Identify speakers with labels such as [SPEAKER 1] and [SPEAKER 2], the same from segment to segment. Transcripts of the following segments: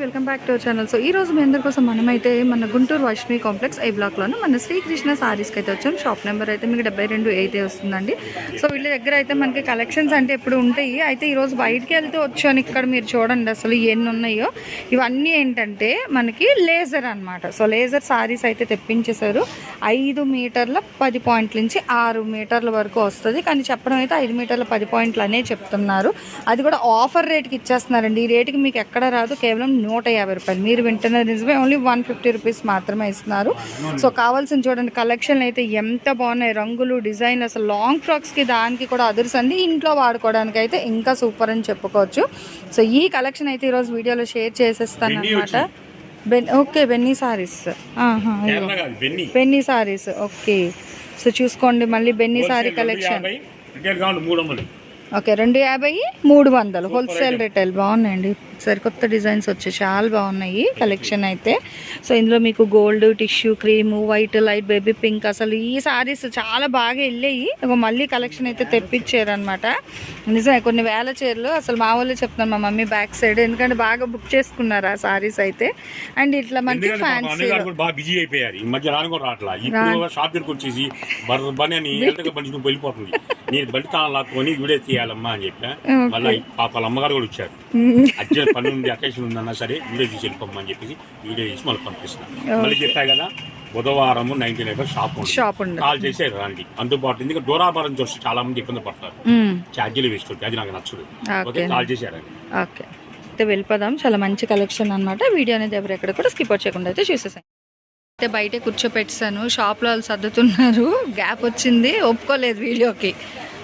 [SPEAKER 1] welcome back to our channel so ఈ రోజు మీ అందరి కోసం మనమైతే మన గుంటూరు వాష్మి కాంప్లెక్స్ ఏ బ్లాక్లోనే మన శ్రీకృష్ణ సారీస్కి అయితే వచ్చాం. షాప్ నెంబర్ అయితే మీకు డెబ్బై రెండు అయితే వస్తుందండి. సో వీళ్ళ దగ్గర అయితే మనకి కలెక్షన్స్ అంటే ఎప్పుడు ఉంటాయి. అయితే ఈరోజు బయటికి వెళ్తే వచ్చాను ఇక్కడ మీరు చూడండి అసలు ఎన్ని ఉన్నాయో. ఇవన్నీ ఏంటంటే మనకి లేజర్ అన్నమాట. సో లేజర్ సారీస్ అయితే తెప్పించేశారు. ఐదు మీటర్ల పది పాయింట్ల నుంచి ఆరు మీటర్ల వరకు వస్తుంది. కానీ చెప్పడం అయితే ఐదు మీటర్ల పది పాయింట్లు అనే చెప్తున్నారు. అది కూడా ఆఫర్ రేట్కి ఇచ్చేస్తున్నారండి. ఈ రేటుకి మీకు ఎక్కడ రాదు. కేవలం నూట యాభై రూపాయలు. మీరు వింటున్నది నిజమే. ఓన్లీ వన్ ఫిఫ్టీ రూపీస్ మాత్రమే ఇస్తున్నారు. సో కావాల్సిన చూడండి కలెక్షన్ అయితే ఎంత బాగున్నాయి. రంగులు డిజైన్ అసలు లాంగ్ ఫ్రాక్స్కి దానికి కూడా అదుర్సండి ఇంట్లో వాడుకోవడానికి అయితే ఇంకా సూపర్ అని చెప్పుకోవచ్చు. సో ఈ కలెక్షన్ అయితే ఈరోజు వీడియోలో షేర్ చేసేస్తాను అనమాట బెన్ ఓకే బెన్నీ సారీస్
[SPEAKER 2] బెన్ని
[SPEAKER 1] సారీస్ ఓకే సో చూసుకోండి మళ్ళీ బెన్నీ సారీ కలెక్షన్
[SPEAKER 2] మూడు వందలు.
[SPEAKER 1] ఓకే రెండు యాభై మూడు వందలు. హోల్సేల్ రిటైల్ బాగున్నాయండి. సరికొత్త డిజైన్స్ వచ్చాయి. చాలా బాగున్నాయి కలెక్షన్ అయితే. సో ఇందులో మీకు gold tissue cream white light baby pink అసలు ఈ సారీస్ చాలా బాగా వెళ్ళాయి. మళ్ళీ కలెక్షన్ అయితే తెప్పించారు అనమాట నిజమే కొన్ని వేల చీరలు అసలు మా వాళ్ళు చెప్తున్నాను మా మమ్మీ బ్యాక్ సైడ్. ఎందుకంటే బాగా బుక్ చేసుకున్నారు ఆ సారీస్ అయితే. అండ్ ఇట్లా మనకి ఫ్యాన్సీ
[SPEAKER 2] బిజీ అయిపోయారు. ఈ మధ్య రాను కూడా షాప్ దగ్గరకు వచ్చేసి వెళ్ళిపోతుంది. నేను బండి తాళం లాక్కొని వీడియో తీయాలమ్మా అని చెప్పా. మళ్ళీ పాప వాళ్ళ అమ్మగారు కూడా వచ్చారు. అర్జెంట్ పని ఉంది అకేషన్ ఉందన్నా సరే వీడియో తీసి వెళ్ళిపోమ్మా అని చెప్పేసి వీడియో తీసి మళ్ళీ పంపిస్తున్నాను మళ్ళీ చెప్పా కదా బుధవారం nineteen eight shop
[SPEAKER 1] shop
[SPEAKER 2] call చేసి రండి. అందుబాటు ఎందుకంటే దూరాభారం చూస్తే చాలా మంది ఇబ్బంది పడతారు. ఛార్జీలు అవుతాయి. అది నాకు నచ్చదు.
[SPEAKER 1] ఓకే.
[SPEAKER 2] కాల్ చేశారండి
[SPEAKER 1] ఓకే. అయితే వెళ్ళిపోదాం. చాలా మంచి కలెక్షన్ అన్నమాట. వీడియో అనేది ఎవరు ఎక్కడ కూడా స్కిప్ చేయకుండా అయితే చూసేసాను అయితే బయటే కూర్చోపెట్టాను. షాప్లో వాళ్ళు సర్దుతున్నారు. గ్యాప్ వచ్చింది. ఒప్పుకోలేదు వీడియోకి.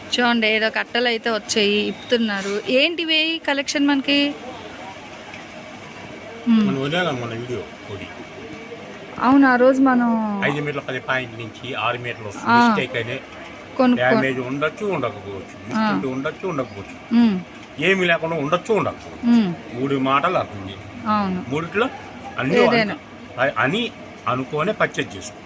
[SPEAKER 1] చూడండి ఏదో కట్టలు అయితే వచ్చాయి ఇప్పుతున్నారు. ఏంటివి కలెక్షన్ మనకి? అవును ఆ రోజు మనం
[SPEAKER 2] ఐదు మీటర్ల పది పాయింట్ నుంచి ఆరు మీటర్లు డ్యామేజ్ ఉండొచ్చు ఉండకపోవచ్చు. ఉండొచ్చు ఉండకపోవచ్చు. ఏమి లేకుండా ఉండొచ్చు ఉండకపోవచ్చు. మూడు మాటలు అర్థం మూడిట్లో అన్ని. అను- అని అనుకోనే పర్చేజ్ చేసుకో.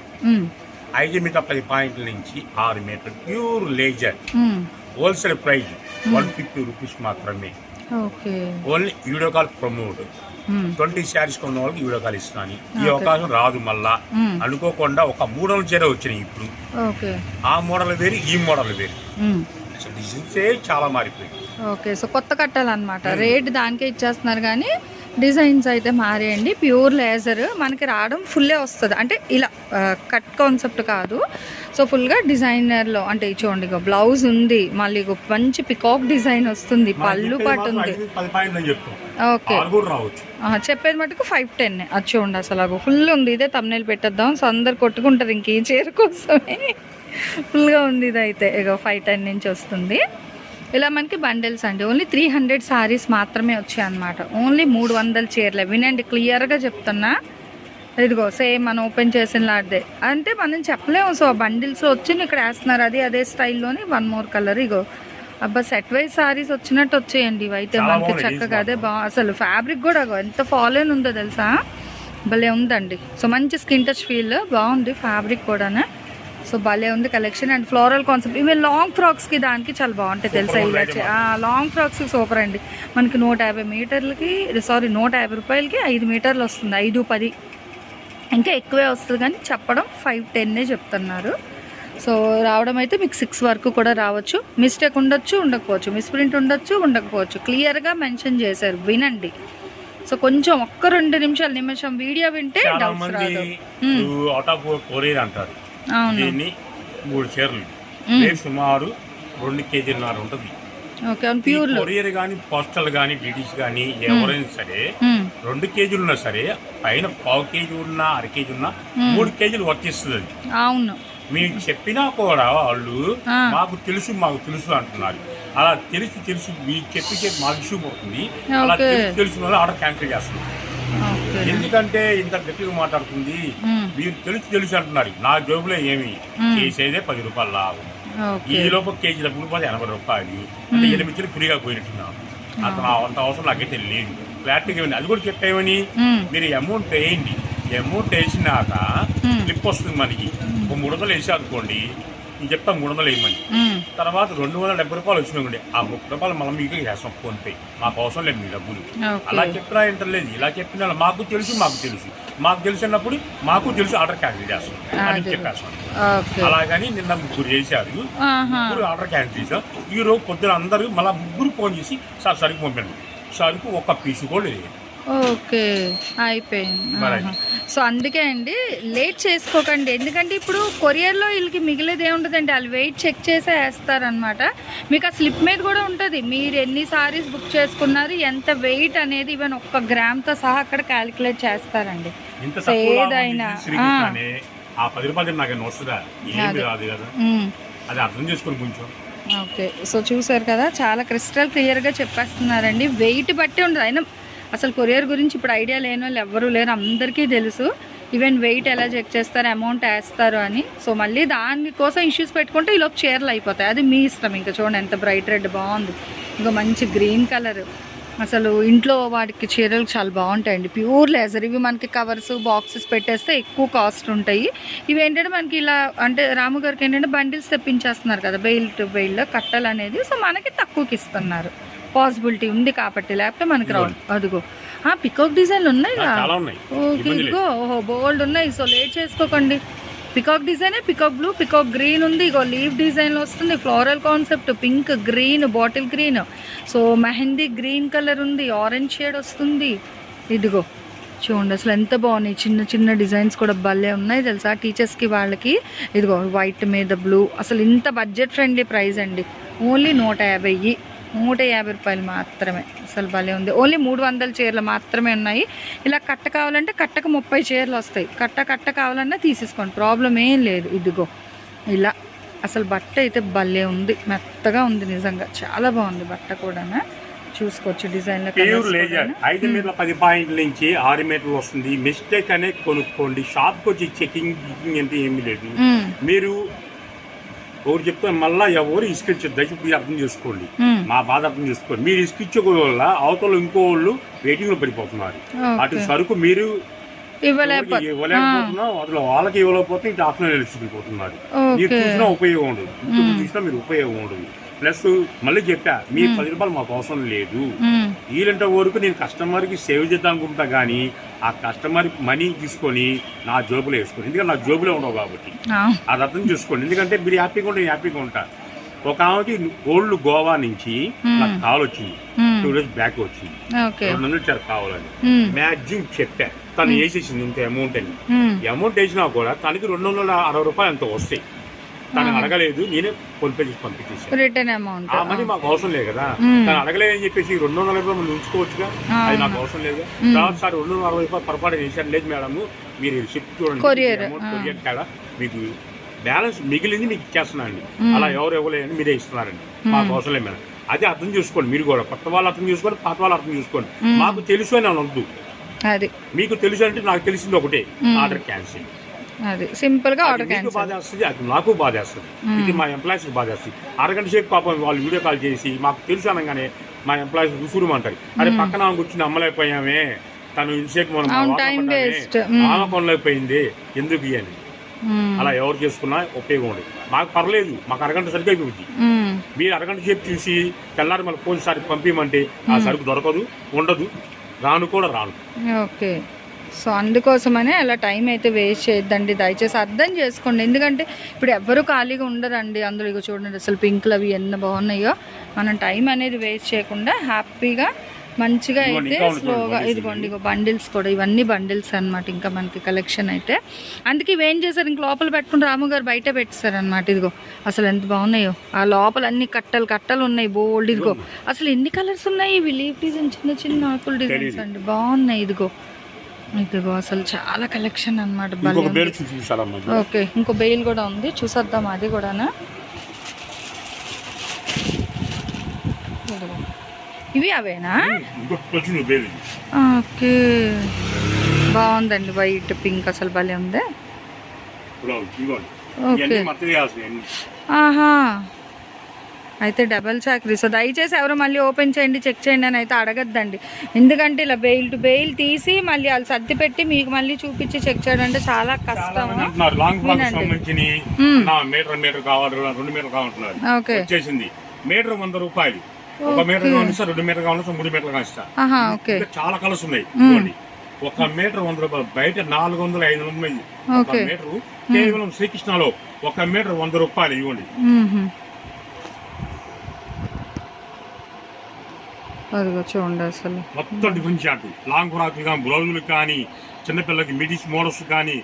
[SPEAKER 2] ఐదు మీటర్ పది పాయింట్ల నుంచి ఆరు మీటర్ ప్యూర్ లేజర్.
[SPEAKER 1] మ్మ్.
[SPEAKER 2] Wholesale price one fifty rupees మాత్రమే. Only video call promote.
[SPEAKER 1] మ్మ్.
[SPEAKER 2] ట్వంటీ శారీస్ కొన్న వాళ్ళకి వీడియో కాల్ ఇస్తాను ఈ అవకాశం రాదు మళ్ళా. అనుకోకుండా ఒక మూడు వందల చీర వచ్చినాయి ఇప్పుడు. ఆ మోడల్ వేరు ఈ మోడల్ వేరు. అసలు డిజైన్సే చాలా మారిపోయింది
[SPEAKER 1] ఓకే. సో కొత్త కట్టాలన్నమాట. రేట్ దానికే ఇచ్చేస్తున్నారు కానీ డిజైన్స్ అయితే మారేయండి. ప్యూర్ లేజర్ మనకి రావడం ఫుల్లే వస్తుంది. అంటే ఇలా కట్ కాన్సెప్ట్ కాదు. సో ఫుల్గా డిజైనర్లో అంటే చూడండి ఇగో బ్లౌజ్ ఉంది. మళ్ళీ మంచి పికాక్ డిజైన్ వస్తుంది. పళ్ళు పట్టు ఉంది. ఓకే. చెప్పేది మటుకు ఫైవ్ టెన్. అది చూడండి అసలు ఫుల్ ఉంది. ఇదే తమ్నేలు పెట్టేద్దాం. సో అందరు కొట్టుకుంటారు ఇంక ఈ చీర కోసమే. ఫుల్గా ఉంది ఇది అయితే ఇగో ఫైవ్ టెన్ నుంచి వస్తుంది. ఇలా మనకి బండిల్స్ అండి. ఓన్లీ త్రీ హండ్రెడ్ సారీస్ మాత్రమే వచ్చాయి అనమాట ఓన్లీ మూడు వందల చీరలే. వినండి క్లియర్గా చెప్తున్నా. ఇదిగో సేమ్ మనం ఓపెన్ చేసిన లాంటిదే అంటే మనం చెప్పలేము. సో బండిల్స్ వచ్చి ఇక్కడ వేస్తున్నారు. అది అదే స్టైల్లోని వన్ మోర్ కలర్ ఇగో అబ్బా సెట్ వైజ్ సారీస్ వచ్చినట్టు వచ్చేయండి. ఇవైతే మనకి చక్కగా అదే బా అసలు ఫ్యాబ్రిక్ కూడా ఎంత ఫాలోన్ ఉందో తెలుసా? భలే ఉందండి. సో మంచి స్కిన్ టచ్ ఫీల్ బాగుంది ఫ్యాబ్రిక్ కూడానే. సో భలే ఉంది కలెక్షన్. And floral concept. ఇవి లాంగ్ ఫ్రాక్స్కి దానికి చాలా బాగుంటాయి తెలుసా ఇలా లాంగ్ ఫ్రాక్స్కి సూపర్ అండి. మనకి నూట యాభై మీటర్లకి సారీ నూట యాభై రూపాయలకి ఐదు మీటర్లు వస్తుంది. ఐదు పది. ఇంకా ఎక్కువే వస్తుంది కానీ చెప్పడం ఫైవ్ టెన్నే చెప్తున్నారు. సో రావడం అయితే మీకు సిక్స్ వరకు కూడా రావచ్చు. మిస్టేక్ ఉండొచ్చు ఉండకపోవచ్చు. మిస్ప్రింట్ ఉండొచ్చు ఉండకపోవచ్చు. క్లియర్గా మెన్షన్ చేశారు. వినండి. సో కొంచెం ఒక్క రెండు నిమిషాలు నిమిషం వీడియో వింటే డౌట్స్
[SPEAKER 2] మంది
[SPEAKER 1] రాదు.
[SPEAKER 2] దీన్ని మూడు చీరలు.
[SPEAKER 1] మ్మ్.
[SPEAKER 2] రేట్ సుమారు రెండు కేజీలన్నర ఉంటుంది. కొరియర్ కానీ పోస్టల్ కానీ డిటీస్ కానీ ఎవరైనా సరే రెండు కేజీలు ఉన్నా సరే పైన పావు కేజీ ఉన్నా అర కేజీ ఉన్నా మూడు కేజీలు వర్తిస్తుంది అది.
[SPEAKER 1] అవును.
[SPEAKER 2] మీరు చెప్పినా కూడా వాళ్ళు. మాకు తెలుసు మాకు తెలుసు అంటున్నారు. అలా తెలుసు తెలుసు మీకు చెప్పి చెప్పి మాకు ఇష్యూ పోతుంది అలా. తెలుసు తెలుసు వల్ల ఆర్డర్ క్యాన్సిల్ చేస్తున్నాం
[SPEAKER 1] ఓకే
[SPEAKER 2] ఎందుకంటే ఇంత గట్టిగా మాట్లాడుతుంది. మీరు తెలుసు తెలుసు అంటున్నారు. నా జోబులో ఏమి? చేసేదే పది రూపాయలు లాభం. ఈ లోపు కేజీ డబ్బులు పోతే ఎనభై రూపాయలు. అంటే ఎనిమిది ఫ్రీగా పోయినట్టున్నాను అంత అంత అవసరం నాకైతే లేదు. ఫ్లాట్గా ఇవ్వండి. అది కూడా చెప్పేవని
[SPEAKER 1] మ్మ్.
[SPEAKER 2] మీరు అమౌంట్ వేయండి. అమౌంట్ వేసినాక. క్లిప్ వస్తుంది మనకి. ఒక మూడు వందలు వేసారు అనుకోండి నేను చెప్తాను మూడు వందలు వేయమని. తర్వాత రెండు వందల డెబ్బై రూపాయలు వచ్చినాయండి ఆ ముప్పై రూపాయలు మనం మీకు వేస్తాం ఫోన్ పే మాకు అవసరం లేదు మీ డబ్బులు. అలా చెప్పినా ఇంటర్లేదు ఇలా చెప్పినా మాకు తెలుసు మాకు తెలుసు. మాకు తెలిసినప్పుడు మాకు తెలుసు ఆర్డర్ క్యాన్సిల్ చేస్తాం అని. చెప్పేస్తాం అలాగని నిన్న ముగ్గురు చేశారు. ముగ్గురు ఆర్డర్ క్యాన్సిల్ చేశాం ఈ రోజు పొద్దున అందరూ మళ్ళీ ముగ్గురు ఫోన్ చేసి సార్ సరుకు పంపండి సరుకు ఒక్క పీసు కూడా లేదు.
[SPEAKER 1] ఓకే. అయిపోయింది. సో అందుకే అండి లేట్ చేసుకోకండి. ఎందుకంటే ఇప్పుడు కొరియర్లో వీళ్ళకి మిగిలేది ఏముంటుందండి వాళ్ళు వెయిట్ చెక్ చేసే వేస్తారనమాట మీకు ఆ స్లిప్ మీద కూడా ఉంటుంది. మీరు ఎన్ని సారీస్ బుక్ చేసుకున్నారు ఎంత వెయిట్ అనేది ఈవెన్ ఒక్క గ్రామ్తో సహా అక్కడ క్యాలిక్యులేట్ చేస్తారండి. ఏదైనా,
[SPEAKER 2] చేసి శ్రీకృష్ణనే ఆ. పది రూపాయలు నాకు ఏమైనా వస్తుందా ఏమి
[SPEAKER 1] అదే.
[SPEAKER 2] రాదు కదా.
[SPEAKER 1] మ్మ్.
[SPEAKER 2] అది అర్థం చేసుకొని కొంచెం
[SPEAKER 1] ఓకే. సో చూసారు కదా చాలా క్రిస్టల్ క్లియర్గా చెప్పేస్తున్నారండి. వెయిట్ బట్టి ఉండదు. అయినా అసలు కొరియర్ గురించి ఇప్పుడు ఐడియా లేని వాళ్ళు ఎవ్వరూ లేరు అందరికీ తెలుసు. ఈవెన్ వెయిట్ ఎలా చెక్ చేస్తారు అమౌంట్ వేస్తారు అని. సో మళ్ళీ దానికోసం ఇష్యూస్ పెట్టుకుంటే ఈలోపు చీరలు అయిపోతాయి. అది మీ ఇష్టం. ఇంకా చూడండి ఎంత బ్రైట్ రెడ్ బాగుంది. ఇంకా మంచి గ్రీన్ కలర్ అసలు ఇంట్లో వాటికి చీరలు చాలా బాగుంటాయండి. ప్యూర్ లేజర్ ఇవి మనకి కవర్స్ బాక్సెస్ పెట్టేస్తే ఎక్కువ కాస్ట్ ఉంటాయి. ఇవి ఏంటంటే మనకి ఇలా అంటే రాము గారికి ఏంటంటే బండిల్స్ తెప్పించేస్తున్నారు కదా బెయిల్ టు బెయిల్ కట్టలు అనేది. సో మనకి తక్కువకి ఇస్తున్నారు. పాసిబిలిటీ ఉంది కాబట్టి లేకపోతే మనకి రావు అదిగో. ఆ పికాక్ డిజైన్లు ఉన్నాయి ఓకే ఇదిగో ఓహో బోల్డ్ ఉన్నాయి. సో లేట్ చేసుకోకండి. పికాక్ డిజైనే పికాక్ బ్లూ పికాక్ గ్రీన్ ఉంది. ఇగో లీవ్ డిజైన్లో వస్తుంది. Floral concept pink green bottle green so mehndi green colour ఉంది. ఆరెంజ్ షేడ్ వస్తుంది. ఇదిగో. చూడండి అసలు ఎంత బాగున్నాయి. చిన్న చిన్న డిజైన్స్ కూడా భలే ఉన్నాయి తెలుసా? టీచర్స్కి వాళ్ళకి. ఇదిగో వైట్ మీద బ్లూ అసలు ఇంత బడ్జెట్ ఫ్రెండ్లీ ప్రైస్ అండి. ఓన్లీ నూట యాభై నూట యాభై రూపాయలు మాత్రమే. అసలు భలే ఉంది. ఓన్లీ మూడు వందల చీరలు మాత్రమే ఉన్నాయి. ఇలా కట్ట కావాలంటే కట్టకు ముప్పై చీరలు వస్తాయి. కట్ట కట్ట కావాలన్నా తీసేసుకోండి. ప్రాబ్లం ఏం లేదు. ఇదిగో. ఇలా. అసలు బట్ట అయితే భలే ఉంది. మెత్తగా ఉంది నిజంగా. చాలా బాగుంది బట్ట కూడా చూసుకోవచ్చు
[SPEAKER 2] లేజర్. ఐదు మీటర్ల పది పాయింట్ల నుంచి ఆరు మీటర్లు వస్తుంది. మిస్టేక్ అనేది కొనుక్కోండి. షాప్కి వచ్చి చెకింగ్ అంటే ఏమీ లేదు. మీరు ఒకటి చెప్తే మళ్ళీ ఎవరు ఇసుకిచ్చు దయచేసి అర్థం చేసుకోండి. మా బాధ అర్థం చేసుకోండి. మీరు ఇసుకిచ్చే వల్ల అవతల ఇంకో వాళ్ళు వెయిటింగ్లో పడిపోతున్నారు అటు సరుకు మీరు ఇవ్వలేకపోతున్నా అసలు వాళ్ళకి ఇవ్వలేకపోతే ఇటు ఆఫ్లైన్ వెళ్ళిపోతున్నారు. మీరు చూసినా ఉపయోగం ఉండదు. చూసినా మీరు ఉపయోగం ఉండదు. ప్లస్ మళ్ళీ చెప్పా మీ పది రూపాయలు మాకు అవసరం లేదు. వీలంటే వరకు నేను కస్టమర్కి సేవ్ చేద్దాం అనుకుంటా కానీ ఆ కస్టమర్ మనీ తీసుకొని నా జోబులో వేసుకోండి ఎందుకంటే నా జోబులో ఉండవు కాబట్టి.
[SPEAKER 1] ఆ,
[SPEAKER 2] అది అర్థం చేసుకోండి. ఎందుకంటే మీరు హ్యాపీగా ఉంటే హ్యాపీగా ఉంటా. ఒక ఆమెకి ఓల్డ్ గోవా నుంచి నాకు కాల్ వచ్చింది. టూ డేస్ బ్యాక్ వచ్చింది. రెండు వందలు ఇచ్చారు కావాలని. మ్యాక్సిమం చెప్పా. తను వేసేసింది ఇంత అమౌంట్ అని. అమౌంట్ వేసినా కూడా తనకి రెండు వందల అరవై రూపాయలు అంత వస్తాయి. తను అడగలేదు నేనే ఫోన్ పే చేసి పంపించేసాను
[SPEAKER 1] రిటర్న్ అమౌంట్
[SPEAKER 2] ఆ మనీ మాకు అవసరం లేదు కదా. తను అడగలేదని చెప్పేసి రెండు వందల రూపాయలు మనం ఉంచుకోవచ్చుగా అది నాకు అవసరం లేదు. తర్వాత సార్ రెండు వందల అరవై రూపాయలు పొరపాటు చేశాను లేదు మేడం మీరు షిఫ్ట్ చూడండి. కొరియర్ కాడ మీకు బ్యాలెన్స్ మిగిలింది మీకు ఇచ్చేస్తున్నానండి. అలా ఎవరు ఇవ్వలేదని మీరే ఇస్తున్నారండి. మాకు అవసరం లేదు మేడం. అదే అర్థం చేసుకోండి మీరు కూడా. కొత్త వాళ్ళు అర్థం చేసుకోండి పాత వాళ్ళు అర్థం చేసుకోండి. మాకు తెలుసు అని అనొద్దు.
[SPEAKER 1] అది.
[SPEAKER 2] మీకు తెలుసు అంటే నాకు తెలిసింది ఒకటే. ఆర్డర్ క్యాన్సిల్
[SPEAKER 1] అది. సింపుల్గా ఆర్డర్ క్యాన్సిల్
[SPEAKER 2] బాధ వస్తుంది అది నాకు బాధ వేస్తుంది ఇది మా ఎంప్లాయీస్ బాధ వేస్తుంది అరగంట సేపు పాపం వాళ్ళు వీడియో కాల్ చేసి మాకు తెలుసు అనగానే మా ఎంప్లాయీస్ ఉసురుమంటారు. అరే పక్కన కూర్చుని అమ్మలేకపోయామే తను ఇంతసేపు మనం
[SPEAKER 1] అవును,
[SPEAKER 2] వాటర్
[SPEAKER 1] time
[SPEAKER 2] పడ్డామే,
[SPEAKER 1] waste. మ్మ్.
[SPEAKER 2] ఆమె కొనలేకపోయింది ఎందుకు అని అలా ఎవరు చేసుకున్నా ఉపయోగం ఉండదు మాకు పర్లేదు మాకు అరగంట సరిగ్గా అయిపోయింది మీరు అరగంట సేపు చూసి తెల్లారి మళ్ళీ పోలీసు సరుకు పంపించమంటే ఆ సరుకు దొరకదు ఉండదు రాను కూడా రాను.
[SPEAKER 1] ఓకే. సో అందుకోసమనే అలా టైం అయితే వేస్ట్ చేయొద్దండి. దయచేసి అర్థం చేసుకోండి. ఎందుకంటే ఇప్పుడు ఎవ్వరూ ఖాళీగా ఉండరండి. అందులో ఇక చూడండి అసలు పింక్లు అవి ఎన్ని బాగున్నాయో. మనం టైం అనేది వేస్ట్ చేయకుండా హ్యాపీగా మంచిగా అయితే స్లోగా ఇదిగోండి ఇగో బండిల్స్ కూడా. ఇవన్నీ బండిల్స్ అన్నమాట ఇంకా మనకి కలెక్షన్ అయితే. అందుకే ఇవేం చేశారు? ఇంక లోపల పెట్టుకుని రాము గారు బయట పెట్టేశారు అనమాట ఇదిగో అసలు ఎంత బాగున్నాయో. ఆ లోపల అన్ని కట్టలు కట్టలు ఉన్నాయి. బోల్డ్ ఇదిగో. అసలు ఎన్ని కలర్స్ ఉన్నాయి? ఇవి లీఫ్ డిజైన్ చిన్న చిన్న ఆకుల డిజైన్స్. అండి. బాగున్నాయి ఇదిగో. ఇదిగో అసలు చాలా కలెక్షన్ అనమాట ఓకే ఇంకో బెయిల్ కూడా ఉంది. చూసేద్దాం అది కూడానా. ఇవి అవేనా. ఓకే. బాగుందండి వైట్ పింక్ అసలు భలే ఉంది. ఓకే. ఆహా. అయితే డబల్ చాకరీ సో దయచేసి ఎవరు మళ్ళీ ఓపెన్ చేయండి చెక్ చేయండి అని అయితే అడగద్దండి. ఎందుకంటే ఇలా బెయిల్ టు బెయిల్ తీసి మళ్ళీ వాళ్ళు సర్ది పెట్టి మీకు మళ్ళీ చూపించి చెక్ చేయడం అంటే చాలా కష్టం
[SPEAKER 2] మీటర్ మీటర్ కావాలి రెండు మీటర్ కావాలంటున్నారు.
[SPEAKER 1] ఓకే.
[SPEAKER 2] వచ్చేసింది. మీటర్ వంద రూపాయలు. ఒక మీటర్ కావాలిస్తా రెండు మీటర్ కావాలిస్తా మూడు చాలా కలర్స్ ఉన్నాయి. ఒక మీటర్ వంద రూపాయలు బయట నాలుగు వందల ఐదు వందలు ఒక. మీటర్ కేవలం శ్రీకృష్ణలో ఒక మీటర్ వంద రూపాయలు ఇవ్వండి
[SPEAKER 1] అదిగో చూడండి అసలు
[SPEAKER 2] మొత్తం డిఫరెంట్ షాట్ లాంగ్ ఫ్రాక్ కానీ బ్లౌజులు కానీ చిన్నపిల్లలకి మిడిస్ మోడల్స్ కానీ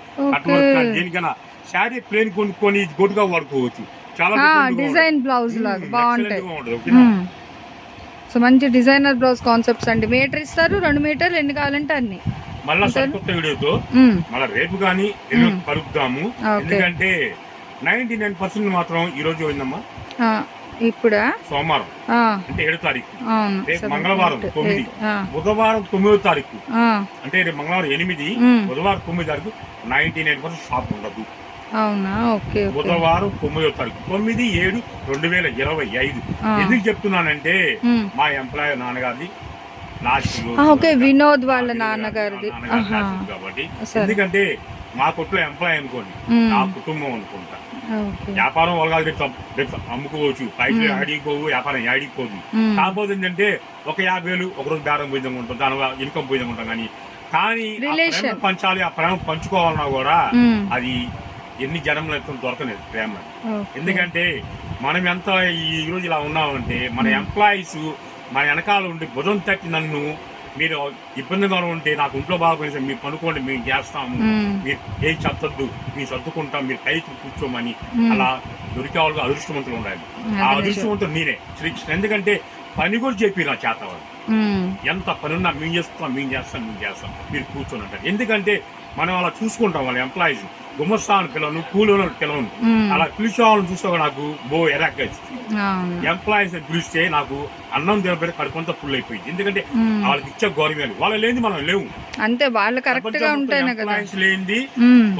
[SPEAKER 2] దేనికైనా శారీ ప్లేన్ కొనుక్కొని గొడ్డుగా వాడుకోవచ్చు. చాలా.
[SPEAKER 1] డిజైన్ బ్లౌజ్ లాగా. బాగుంటాయి.
[SPEAKER 2] ఓకేనా?
[SPEAKER 1] మ్మ్. సో మంచి డిజైనర్ బ్లౌజ్ కాన్సెప్ట్స్ అండి. మీటర్ ఇస్తారు రెండు మీటర్లు ఎన్ని కావాలంటే అన్ని.
[SPEAKER 2] మళ్ళా సరికొత్త వీడియోతో
[SPEAKER 1] మ్మ్.
[SPEAKER 2] మళ్ళా రేపు కానీ కలుపుతాము. ఎందుకంటే నైన్టీ నైన్ పర్సెంట్ మాత్రం ఈ రోజు పోయిందమ్మా.
[SPEAKER 1] ఇప్పుడా?
[SPEAKER 2] సోమవారం. అంటే ఏడు తారీఖు. రేపు మంగళవారం తొమ్మిది. బుధవారం తొమ్మిదో తారీఖు. అంటే రేపు మంగళవారం ఎనిమిది. బుధవారం తొమ్మిది తారీఖు నైన్టీ నైన్ పర్సెంట్ షాప్ ఉండదు.
[SPEAKER 1] అవునా? ఓకే
[SPEAKER 2] బుధవారం తొమ్మిదో తారీఖు. తొమ్మిది ఏడు రెండు వేల ఇరవై ఐదు. ఎందుకు చెప్తున్నానంటే. మా ఎంప్లాయ్ నాన్నగారిది
[SPEAKER 1] ఓకే వినోద్ వాళ్ళ నాన్నగారిది.
[SPEAKER 2] కాబట్టి. ఎందుకంటే మా కొట్లో ఎంప్లాయ్ అనుకోండి. నా కుటుంబం అనుకుంటా. వ్యాపారం వాళ్ళ సం- రేపు అమ్ముకోవచ్చు. పైసలు ఆడిపోవు వ్యాపారం ఆడిపోదు. కాకపోతే ఏంటంటే ఒక యాభై వేలు ఒక రోజు బేరం పోయిదాం ఉంటాం దాని ఇన్కమ్ పోయిదాం ఉంటాం కానీ కానీ పంచాలి ఆ ప్రేమ పంచుకోవాలన్నా కూడా. అది ఎన్ని జన్మలు ఎత్తున దొరకలేదు ప్రేమ. ఎందుకంటే మనం ఎంత ఈ రోజు ఇలా ఉన్నామంటే మన ఎంప్లాయీస్ మన వెనకాల ఉండి భుజం తట్టి నన్ను మీరు ఇబ్బందిగా ఉంటే నాకు ఇంట్లో బాగా మీరు పనుకోండి మేము చేస్తాము. మీరు ఏం చెప్పొద్దు మీరు సర్దుకుంటాం మీరు పైకి కూర్చోమని. అలా దొరికే వాళ్ళకి అదృష్టవంతులు ఉండాలి ఆ. అదృష్టవంతులు నేనే శ్రీకృష్ణ ఎందుకంటే పని కూడా చెప్పి నా చేత. ఎంత పనున్నా మేము చేస్తాం మేము చేస్తాం మేము చేస్తాం మీరు కూర్చొని అంటారు ఎందుకంటే మనం అలా చూసుకుంటాం వాళ్ళ ఎంప్లాయీస్ గుమ్మస్తాను పిల్లలు కూలీలను పిల్లలు
[SPEAKER 1] మ్మ్.
[SPEAKER 2] అలా పిలిచే వాళ్ళని చూస్తే నాకు బో ఎరాక్ ఎంప్లాయీస్ పిలిస్తే నాకు అన్నం తినబెట్టి కడుపంతా ఫుల్ అయిపోయింది. ఎందుకంటే. వాళ్ళకి ఇచ్చే గౌరవం వాళ్ళు లేని మనం లేవు.
[SPEAKER 1] అంతే వాళ్ళు కరెక్ట్గా
[SPEAKER 2] ఎంప్లాయీస్ లేనిది.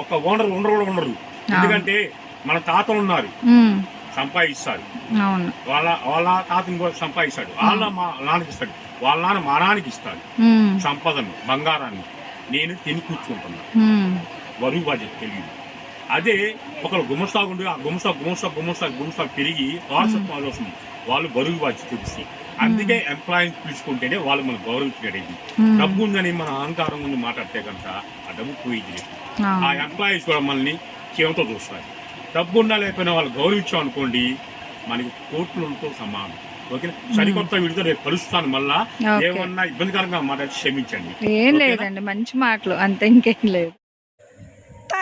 [SPEAKER 2] ఒక ఓనర్ ఉండరు కూడా ఉండరు. ఎందుకంటే మన తాతలు ఉన్నారు. సంపాదిస్తారు. వాళ్ళ వాళ్ళ తాతని కూడా సంపాదిస్తాడు. వాళ్ళ మా నాన్నకి ఇస్తాడు. వాళ్ళ నాన్న మా నాన్నకి ఇస్తాడు. సంపదను బంగారాన్ని నేను తిని కూర్చుంటున్నాను. బాధ్యత తెలియదు అదే ఒకరు గుమస్తా ఉండి ఆ గుమస్తా గుమస్తా గుమస్తా గుమస్తా పెరిగి వారసత్వం వస్తుంది వాళ్ళు బరువు బాధ్యత తెలిసి అందుకే ఎంప్లాయీస్ పిలుచుకుంటేనే వాళ్ళు మనం గౌరవించగలిగింది. డబ్బు ఉందని మన అహంకారం ముందు మాట్లాడితే కనుక ఆ డబ్బు పోయింది. ఆ. ఎంప్లాయీస్ కూడా మనల్ని క్షేమంతో చూస్తారు. డబ్బు ఉన్నా లేకపోయినా వాళ్ళు గౌరవించాం అనుకోండి మనకి కోట్లతో సమానం. ఓకే సరికొత్త వీడితో రేపు కలుస్తాను మళ్ళా. ఏమన్నా ఇబ్బందికరంగా మాట్లాడి క్షమించండి.
[SPEAKER 1] ఏం? లేదండి మంచి మాటలు. అంతే ఇంకేం లేదు.